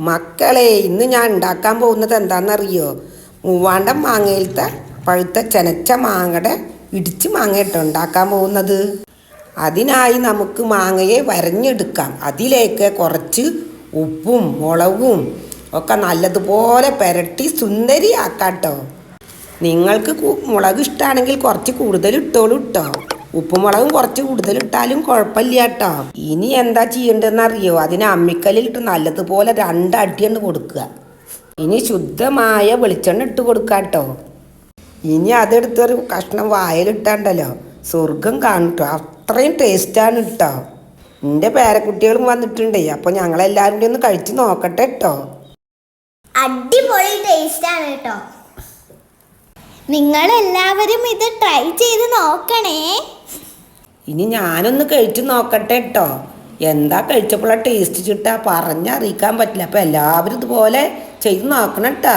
മക്കളെ ഇന്ന് ഞാൻ ഉണ്ടാക്കാൻ പോകുന്നത് എന്താണെന്നറിയോ? മൂവാണ്ടം മാങ്ങയിലത്തെ പഴുത്ത ചെനച്ച മാങ്ങയുടെ ഇടിച്ച് മാങ്ങ ഇട്ടോ ഉണ്ടാക്കാൻ പോകുന്നത്. അതിനായി നമുക്ക് മാങ്ങയെ വരഞ്ഞെടുക്കാം. അതിലേക്ക് കുറച്ച് ഉപ്പും മുളകും ഒക്കെ നല്ലതുപോലെ പുരട്ടി സുന്ദരിയാക്കാട്ടോ. നിങ്ങൾക്ക് മുളക് ഇഷ്ടമാണെങ്കിൽ കുറച്ച് കൂടുതൽ ഇട്ടോളൂ ഇട്ടോ ഉപ്പുമുളകും കുറച്ച് കൂടുതൽ ഇട്ടാലും കുഴപ്പമില്ല കേട്ടോ ഇനി എന്താ ചെയ്യേണ്ടതെന്ന് അറിയോ അതിന് അമ്മിക്കല്ലിൽ ഇട്ട് നല്ലതുപോലെ രണ്ടടിയാണ് കൊടുക്കുക. ഇനി ശുദ്ധമായ വെളിച്ചെണ്ണ ഇട്ട് കൊടുക്കുക കേട്ടോ ഇനി അതെടുത്തൊരു കഷ്ണം വായലിട്ടാണ്ടല്ലോ. സ്വർഗം കാണട്ടോ. അത്രയും ടേസ്റ്റാണ് കേട്ടോ എന്റെ പേരക്കുട്ടികളും വന്നിട്ടുണ്ടേ. അപ്പോൾ ഞങ്ങളെല്ലാവരും കൂടി ഒന്ന് കഴിച്ച് നോക്കട്ടെ കേട്ടോ അടിപൊളി ടേസ്റ്റാണ് കേട്ടോ നിങ്ങൾ എല്ലാവരും ഇത് ട്രൈ ചെയ്ത് നോക്കണേ. ഇനി ഞാനൊന്ന് കഴിച്ചു നോക്കട്ടെ കേട്ടോ എന്താ കഴിച്ചപ്പോഴാ ടേസ്റ്റ് ചിട്ടാ പറഞ്ഞറിയിക്കാൻ പറ്റില്ല. അപ്പം എല്ലാവരും ഇതുപോലെ ചെയ്ത് നോക്കണം കേട്ടോ